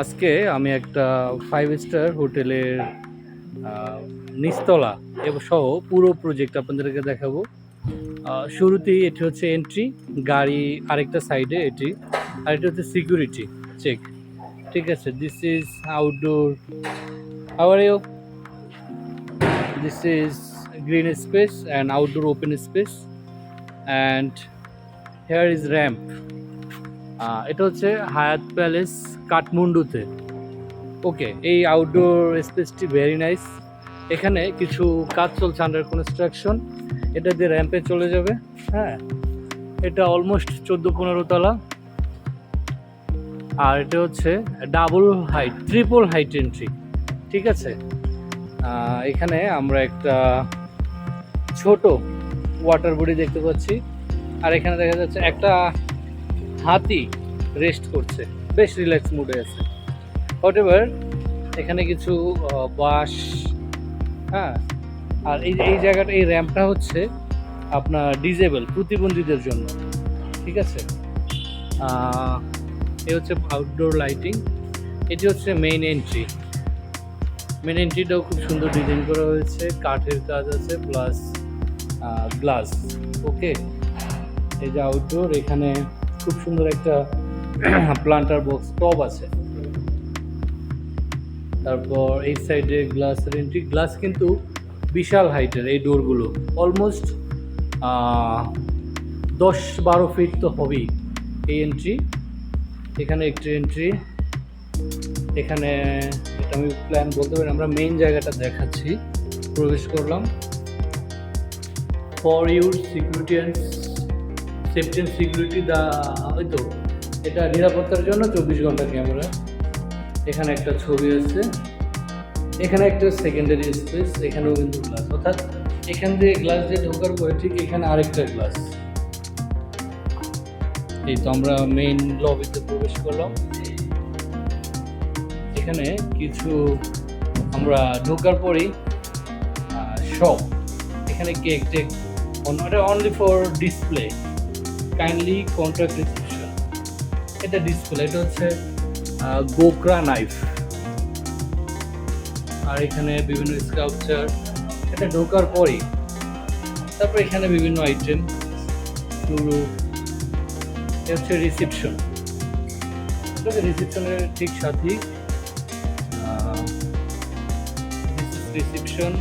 আজকে আমি একটা ফাইভ স্টার হোটেলের নিচতলা সহ পুরো প্রজেক্ট আপনাদেরকে দেখাবো। শুরুতেই এটি হচ্ছে এন্ট্রি গাড়ি আরেকটা সাইডে এটি, আর এটা হচ্ছে সিকিউরিটি চেক ঠিক আছে this is outdoor you this is green space and outdoor open space and here is ramp এটা হচ্ছে হায়াত প্যালেস কাঠমান্ডুতে। ওকে, এই আউটডোর স্পেসটি ভেরি নাইস এখানে কিছু কাজ চলছে আন্ডার কনস্ট্রাকশন এটা দিয়ে র্যাম্পে চলে যাবে হ্যাঁ। এটা অলমোস্ট চোদ্দ পনেরো তলা। আর এটা হচ্ছে double height triple height entry ঠিক আছে? এখানে আমরা একটা ছোট ওয়াটার বডি দেখতে পাচ্ছি। আর এখানে দেখা যাচ্ছে একটা হাতি রেস্ট করছে। বেশ রিল্যাক্স মুডে আছে। হোয়াট এভার এখানে কিছু বাঁশ হ্যাঁ? আর এই এই জায়গাটা, এই র্যাম্পটা হচ্ছে আপনার ডিজেবল প্রতিবন্ধীদের জন্য। ঠিক আছে? এই হচ্ছে আউটডোর লাইটিং এটি হচ্ছে মেইন এন্ট্রি মেন এন্ট্রিটাও খুব সুন্দর ডিজাইন করা হয়েছে। কাঠের কাজ আছে প্লাস গ্লাস ওকে এই যে আউটডোর এখানে খুব সুন্দর একটা প্লান্টার বক্স টব আছে। তারপর এই সাইডে গ্লাস এন্ট্রি গ্লাস কিন্তু বিশাল হাইটের এই ডোরগুলো অলমোস্ট দশ বারো ফিট তো হবেই এই এন্ট্রি এখানে একটি এন্ট্রি এখানে, এটা আমি প্ল্যান বলতে পারি আমরা মেইন জায়গাটা দেখাচ্ছি। প্রবেশ করলাম। For your security and safety and security দা এটা নিরাপত্তার জন্য চব্বিশ ঘণ্টা ক্যামেরা এখানে একটা ছবি আছে। এখানে একটা সেকেন্ডারি স্পেস এখানেও কিন্তু গ্লাস অর্থাৎ এখান দিয়ে গ্লাস দিয়ে ঢোকার পরে ঠিক এখানে আরেকটা গ্লাস এই তো আমরা মেইন লবিতে প্রবেশ করলাম। এখানে কিছু আমরা ঢোকার পরেই শপ এখানে cake take only for display kindly contract reception এটা ডিসপ্লে এটা হচ্ছে গোকরা নাইফ আর এখানে বিভিন্ন স্কাল্পচার এটা ঢোকার পরেই। তারপর এখানে বিভিন্ন আইটেম পুরো এটা হচ্ছে রিসিপশন রিসিপশনের ঠিক সাথেই রিসিপশন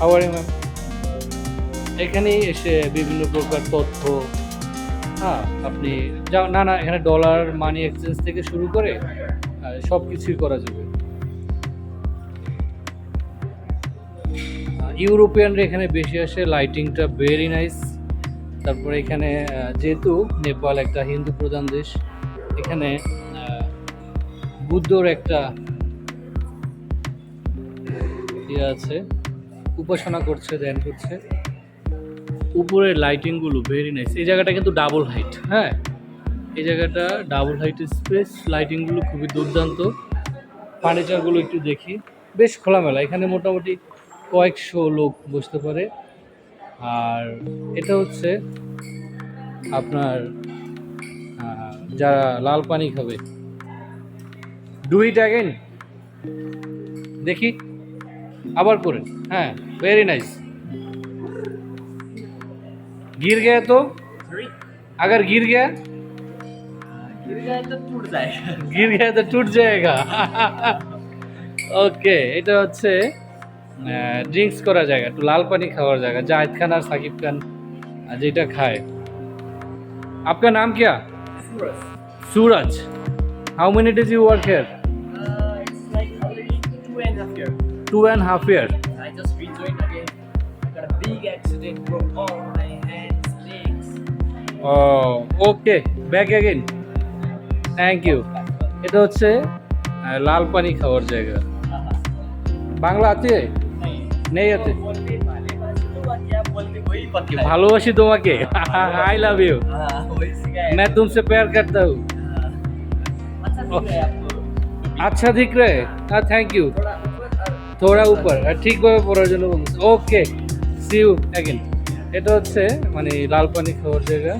হাওয়ার ম্যাম এখানেই এসে বিভিন্ন প্রকার তথ্য হ্যাঁ আপনি যা, না না, এখানে ডলার মানি এক্সচেঞ্জ থেকে শুরু করে সব কিছুই করা যাবে। ইউরোপিয়ানরা এখানে বেশি আসে লাইটিংটা ভেরি নাইস তারপরে এখানে যেহেতু নেপাল একটা হিন্দু প্রধান দেশ, এখানে বুদ্ধর একটা ইয়ে আছে, উপাসনা করছে, ধ্যান করছে। উপরের লাইটিংগুলো ভেরি নাইস এই জায়গাটা কিন্তু ডাবল হাইট হ্যাঁ? এই জায়গাটা ডাবল হাইট স্পেস লাইটিংগুলো খুবই দুর্দান্ত। ফার্নিচারগুলো একটু দেখি। বেশ খোলামেলা, এখানে মোটামুটি কয়েকশো লোক বসতে পারে। আর এটা হচ্ছে আপনার যারা লাল পানি খাবে। ডু ইট অ্যাগেন দেখি। আবার করেন। হ্যাঁ ভেরি নাইস गिर गया तो अगर गिर गया गिर जाए तो टूट जाएगा गिर गया तो टूट जाएगा ওকে এটা হচ্ছে ড্রিঙ্কস করা জায়গা একটু লাল পানি খাওয়ার জায়গা জাহিদ খান আর সাকিব খান আহ, যেটা খায় आपका नाम क्या Suraj. Suraj how many days you work here Uh, it's like already two and a half year. Two and half year I just rejoined again. Got a big accident, broke all my hands, legs. Okay back again thank you এটা হচ্ছে আহ, লাল পানি খাওয়ার জায়গা বাংলা আছে नहीं নেই আছে बोलते वाले बस तो क्या बोलते वही पता है ভালোবাসি তোমাকে আই লাভ ইউ हाँ वही सिखाया मैं तुमसे प्यार करता हूँ हाँ। अच्छा दिख रहा है आपको अच्छा दिख रहा है हाँ थैंक यू थोड़ा ऊपर और থোড়া উপর আর ঠিকভাবে পড়ার জন্য বলছি ওকে সি ইউ অ্যাগেন এটা হচ্ছে মানে লাল পানি খাওয়ার জায়গা।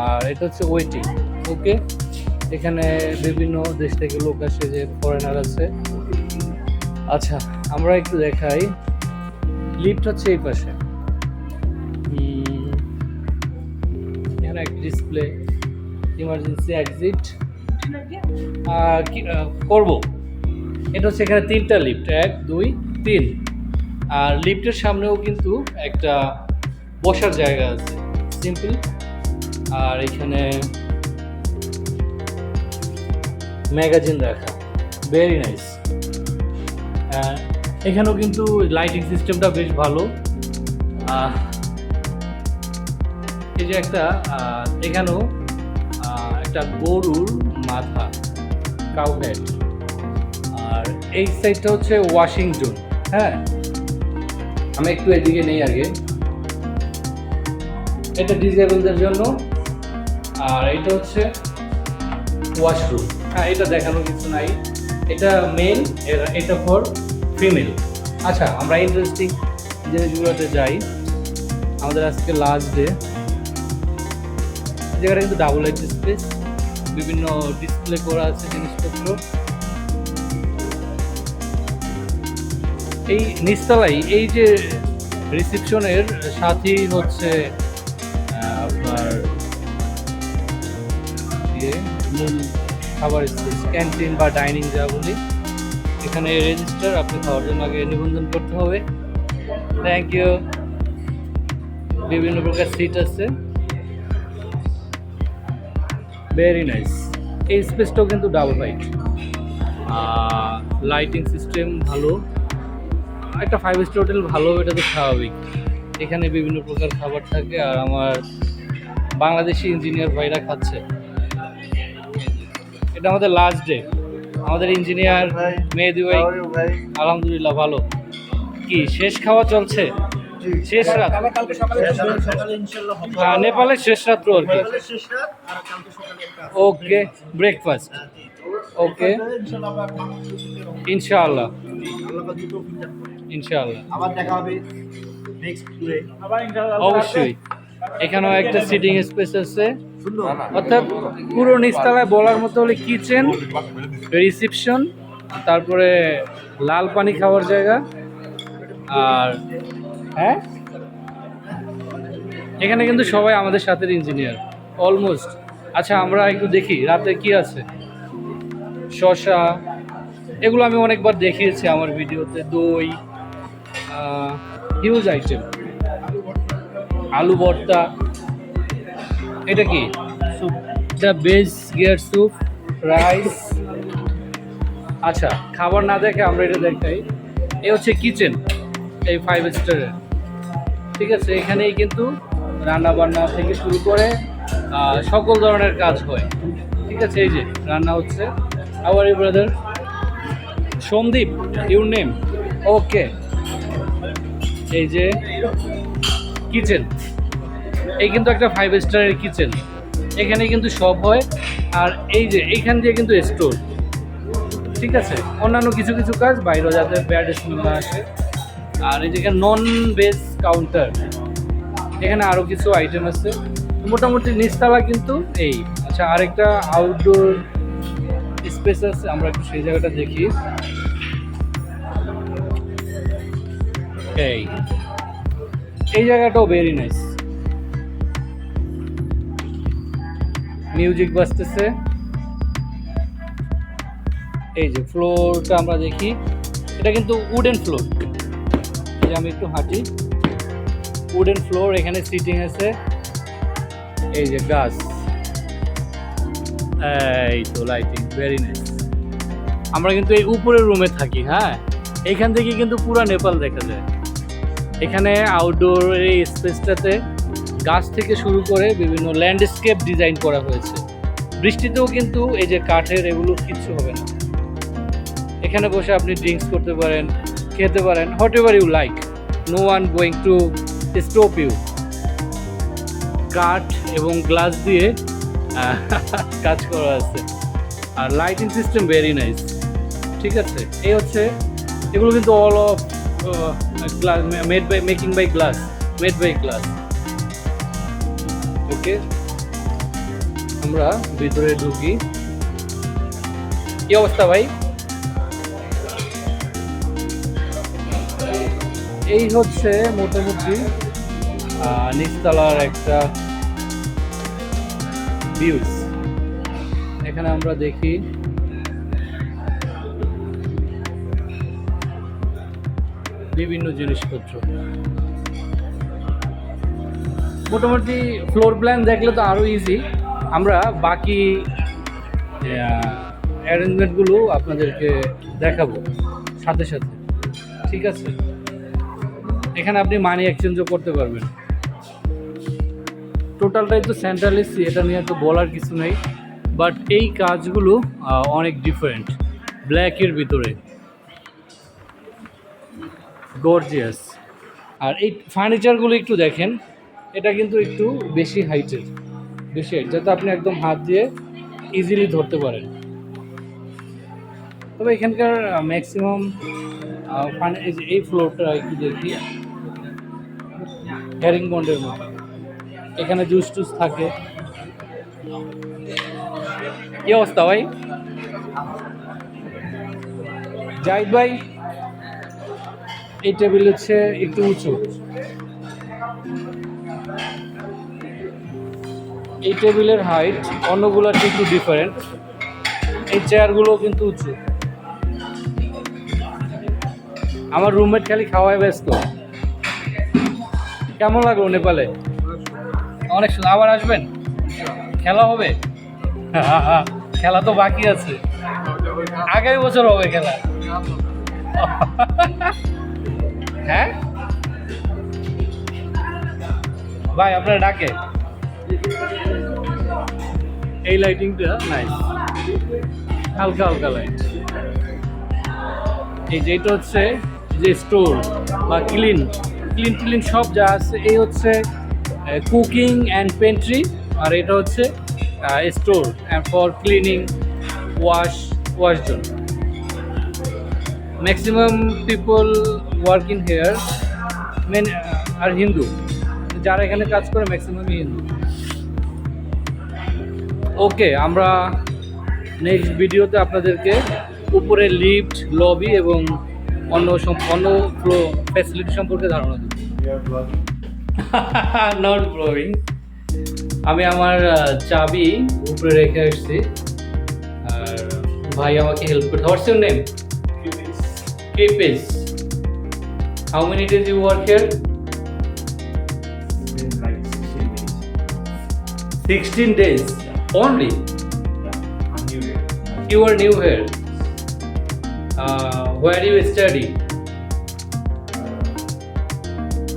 আর এটা হচ্ছে ওয়েটিং ওকে এখানে বিভিন্ন দেশ থেকে লোক আসে যে ফরেনার আছে। আচ্ছা আমরা একটু দেখাই। লিফট হচ্ছে এই পাশে। এখানে একটা ডিসপ্লে ইমার্জেন্সি এক্সিট করব। এটা হচ্ছে এখানে তিনটা লিফট এক, দুই, তিন। আর লিফটের সামনেও কিন্তু একটা বসার জায়গা আছে। সিম্পল আর এখানে ম্যাগাজিন রাখা। ভেরি নাইস এখানেও কিন্তু লাইটিং সিস্টেমটা বেশ ভালো। এই যে একটা এখানেও একটা গরুর মাথা কাউ আর এই সাইডটা হচ্ছে ওয়াশিংটন হ্যাঁ? আমি একটু এদিকে নেই আগে। এটা ডিজেবলদের জন্য। আর এটা হচ্ছে ওয়াশরুম হ্যাঁ এটা দেখানোর কিছু নাই। এটা মেল এটা ফর ফিমেল আচ্ছা আমরা ইন্টারেস্টিং জিনিসগুলোতে যাই। আমাদের আজকে লাস্ট ডে জায়গাটা কিন্তু ডাবল লাইট স্পেস বিভিন্ন ডিসপ্লে করা আছে জিনিসপত্র। এই নিচতলাই এই যে রিসেপশনের সাথেই হচ্ছে আপনার ইয়ে খাবার ক্যান্টিন বা ডাইনিং যা বলি, এখানে রেজিস্টার আপনি খাওয়ার জন্য আগে নিবন্ধন করতে হবে। থ্যাংক ইউ বিভিন্ন প্রকার সিট আছে। ভেরি নাইস এই স্পেসটাও কিন্তু ডাবল লাইট লাইটিং সিস্টেম ভালো। একটা ফাইভ স্টার হোটেল ভালো এটা তো স্বাভাবিক। এখানে বিভিন্ন প্রকার খাবার থাকে আর আমার বাংলাদেশি ইঞ্জিনিয়ার ভাইরা খাচ্ছে। এটা আমাদের লাস্ট ডে আমাদের ইঞ্জিনিয়ার মেহেদি ভাই আলহামদুলিল্লাহ ভালো। কি শেষ খাওয়া চলছে? শেষ রাত? কালকে সকালে সকালে ইনশাআল্লাহ হবে। আহ, নেপালের শেষ রাত্র আর কি। রাত। আর কালকে সকালে একটা ওকে ব্রেকফাস্ট ওকে। ইনশাআল্লাহ। ইনশাআল্লাহ। আবার দেখা হবে নেক্সট টুরে আবার ইনশাআল্লাহ অবশ্যই। এখানেও একটা সিটিং স্পেস আছে। অর্থাৎ পুরো নিচতলায় বলার মতো হলে কিচেন রিসিপশন তারপরে লাল পানি খাওয়ার জায়গা আর হ্যাঁ? এখানে কিন্তু সবাই আমাদের সাথে ইঞ্জিনিয়ার অলমোস্ট আচ্ছা আমরা একটু দেখি রাতে কি আছে? শশা এগুলো আমি অনেকবার দেখিয়েছি আমার ভিডিওতে দই হিউজ আইটেম আলু ভর্তা। এটা কি? স্যুপ এটা বেজ গিয়ার স্যুপ রাইস আচ্ছা খাবার না দেখে আমরা এটা দেখাই। এ হচ্ছে কিচেন এই ফাইভ স্টারের ঠিক আছে এখানেই কিন্তু রান্না বান্না থেকে শুরু করে সকল ধরনের কাজ হয়। ঠিক আছে এই যে রান্না হচ্ছে। You brother Sandeep your name okay এই যে কিচেন। এই কিন্তু একটা ফাইভ স্টারের কিচেন। এখানে কিন্তু সব হয়। আর এই যে এইখান দিয়ে কিন্তু স্টোর ঠিক আছে? অন্যান্য কিছু কিছু কাজ বাইরে যাতে ব্যাড স্মেল না আসে। আর এই যেখানে নন ভেজ কাউন্টার এখানে আরও কিছু আইটেম আছে। মোটামুটি নিচতলা কিন্তু এই। আচ্ছা আরেকটা আউটডোর স্পেস আছে, আমরা একটু সেই জায়গাটা দেখি। এই। এই জায়গাটাও ভেরি নাইস মিউজিক বাজতেছে। এই যে ফ্লোরটা আমরা দেখি। এটা কিন্তু উডেন ফ্লোর যে আমি একটু হাঁটি। উডেন ফ্লোর এখানে সিটিং আছে। এই যে গাছ এই তো লাইটিং ভেরি নাইস আমরা কিন্তু এই উপরের রুমে থাকি হ্যাঁ? এইখান থেকে কিন্তু পুরা নেপাল দেখা যায়। এখানে আউটডোর এই স্পেসটাতে গাছ থেকে শুরু করে বিভিন্ন ল্যান্ডস্কেপ ডিজাইন করা হয়েছে। বৃষ্টিতেও কিন্তু এই যে কাঠের এগুলো কিচ্ছু হবে না। এখানে বসে আপনি ড্রিঙ্কস করতে পারেন, খেতে পারেন whatever you like no one going to stop you কাঠ এবং গ্লাস দিয়ে কাজ করা আছে। আর লাইটিং সিস্টেম ভেরি নাইস ঠিক আছে? এই হচ্ছে, এগুলো কিন্তু all of glass made by making by glass made by glass okay আমরা ভিতরে ঢুকি। কি অবস্থা ভাই? এই হচ্ছে মোটামুটি নিচতলার একটা ভিউজ এখানে আমরা দেখি বিভিন্ন জিনিসপত্র। মোটামুটি ফ্লোর প্ল্যান দেখলে তো আরও ইজি আমরা বাকি অ্যারেঞ্জমেন্টগুলো আপনাদেরকে দেখাবো সাথে সাথে। ঠিক আছে? এখানে আপনি মানি এক্সচেঞ্জও করতে পারবেন। টোটালটাই তো সেন্ট্রাল এসি এটা নিয়ে তো বলার কিছু নেই। বাট এই কাজগুলো অনেক ডিফারেন্ট ব্ল্যাকের ভিতরে। গর্জিয়াস আর এই ফার্নিচারগুলো একটু দেখেন, এটা কিন্তু একটু বেশি হাইটের বেশি হাইট যাতে আপনি একদম হাত দিয়ে ইজিলি ধরতে পারেন। তবে এখানকার ম্যাক্সিমাম এই ফ্লোরটা একটু দেখি। হ্যারিং বন্ডের মতো। এখানে জুস টুস থাকে। কি অবস্থা ভাই? জাহিদ ভাই? এই টেবিল হচ্ছে একটু উঁচু। এই টেবিলের হাইট অন্যগুলোর থেকে একটু ডিফারেন্ট এই চেয়ারগুলো কিন্তু উঁচু। আমার রুমমেট খালি খাওয়ায় ব্যস্ত। কেমন লাগল নেপালে? অনেক সুন্দর। আবার আসবেন? খেলা হবে? খেলা তো বাকি আছে। আগামী বছর হবে খেলা। হ্যাঁ? ভাই, আপনার ডাকে। এই লাইটিংটা নাইস হালকা হালকা লাইট এই যে এটা হচ্ছে যে স্টোর বা ক্লিন ক্লিন ক্লিন সব যা আছে, এই হচ্ছে কুকিং অ্যান্ড পেন্ট্রি আর এটা হচ্ছে store and for cleaning wash wash জন্য। Maximum people work in here men আর হিন্দু যারা এখানে কাজ করে ম্যাক্সিমামই হিন্দু। ওকে আমরা নেক্সট ভিডিওতে আপনাদেরকে উপরে লিফট লবি এবং অন্য অন্য ফ্লো ফ্যাসিলিটি সম্পর্কে ধারণা দেব। নট ব্লোয়িং আমি আমার চাবি উপরে রেখে আসছি। আর ভাই আমাকে হেল্প করতে what's your name Kipis. How many days you work here? 16 days only. You are new here. Uh, where do you study?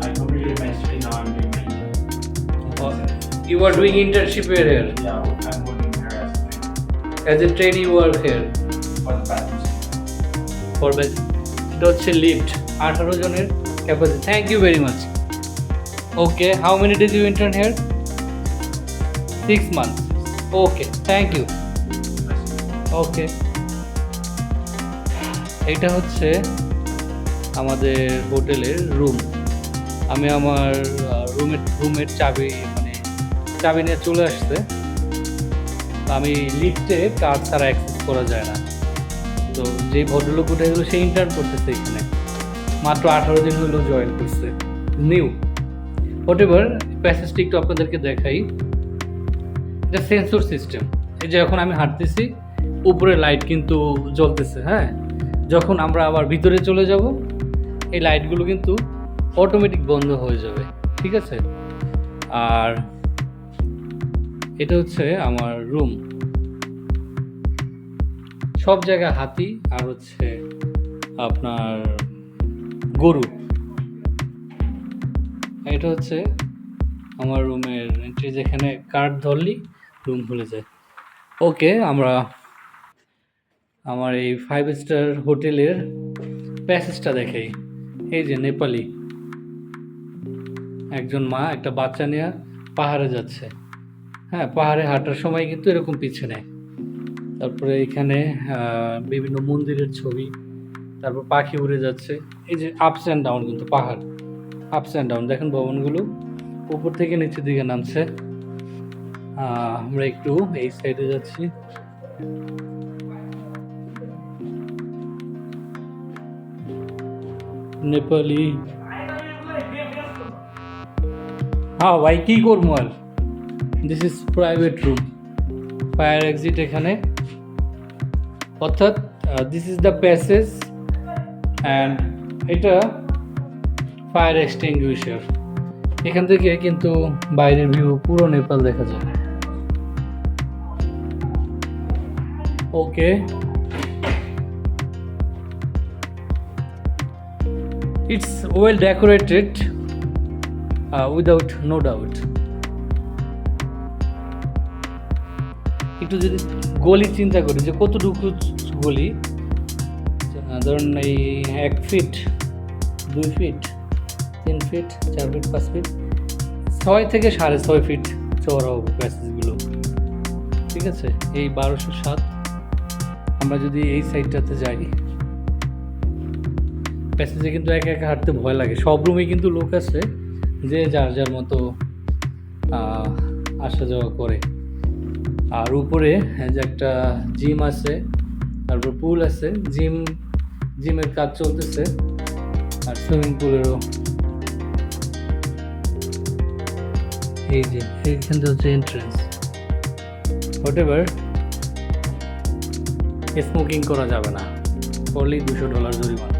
I completed my study now. I'm doing my intern. Uh, You are doing internship here. here. Yeah, I'm working here as a trainer As a trainee, you work here. for the bathroom. For bed. এটা হচ্ছে lift আঠারো জনের capacity thank you very much okay how many days you intern here six month okay thank you okay এটা হচ্ছে আমাদের হোটেলের room আমি আমার রুমের রুমের চাবি মানে চাবি নিয়ে চলে আসছে। আমি লিফটে কার ছাড়া অ্যাক্সেস করা যায় না। তো যে ভদ্রলোক উঠে গেলো, সে ইন্টার্ন করতেছে এখানে। মাত্র আঠারো দিন হলো জয়েন করছে। নিউ হোট এভার প্যাসেজটি একটু আপনাদেরকে দেখাই, এটা সেন্সর সিস্টেম এই যে এখন আমি হাঁটতেছি, উপরে লাইট কিন্তু জ্বলতেছে হ্যাঁ? যখন আমরা আবার ভিতরে চলে যাব, এই লাইটগুলো কিন্তু অটোমেটিক বন্ধ হয়ে যাবে, ঠিক আছে? আর এটা হচ্ছে আমার রুম সব জায়গায় হাতি, আর হচ্ছে আপনার গরু। এটা হচ্ছে আমার রুমের এন্ট্রি যেখানে কার্ড ধরলি রুম খুলে যায়। ওকে আমরা আমার এই ফাইভ স্টার হোটেলের প্যাসেজটা দেখাই। এই যে নেপালি। একজন মা, একটা বাচ্চা নিয়ে পাহাড়ে যাচ্ছে। হ্যাঁ পাহাড়ে হাঁটার সময় কিন্তু এরকম পিছনে। তারপরে এখানে বিভিন্ন মন্দিরের ছবি। তারপর পাখি উড়ে যাচ্ছে। এই যে আপস অ্যান্ড ডাউন কিন্তু পাহাড়। আপস অ্যান্ড ডাউন দেখেন ভবনগুলো উপর থেকে নিচের দিকে নামছে। আমরা একটু এই সাইডে যাচ্ছি। নেপালি। হ্যাঁ ভাই, কী করব আর? This is private room fire exit এখানে। অর্থাৎ this is the passage and এটা ফায়ার এক্সটিংগুইশার এখান থেকে কিন্তু বাইরের ভিউ পুরো নেপাল দেখা যায়। Okay it's well decorated without no doubt একটু যদি গলি চিন্তা করি যে কতটুকু গলি? ধরুন এই এক ফিট দুই ফিট তিন ফিট চার ফিট পাঁচ ফিট ছয় থেকে সাড়ে ছয় ফিট চওড়া হবে প্যাসেজগুলো ঠিক আছে? এই বারোশো সাত। আমরা যদি এই সাইডটাতে যাই প্যাসেজে কিন্তু একা একা হাঁটতে ভয় লাগে। সব রুমে কিন্তু লোক আছে যে যার যার মতো আসা যাওয়া করে। আর উপরে যে একটা জিম আছে, তারপর পুল আছে জিম জিমের কাজ চলতেছে আর সুইমিং পুলেরও। এই যে, এইখান থেকে হচ্ছে এন্ট্রেন্স হোয়াট এভার স্মোকিং করা যাবে না। করলেই দুশো ডলার জরিমানা।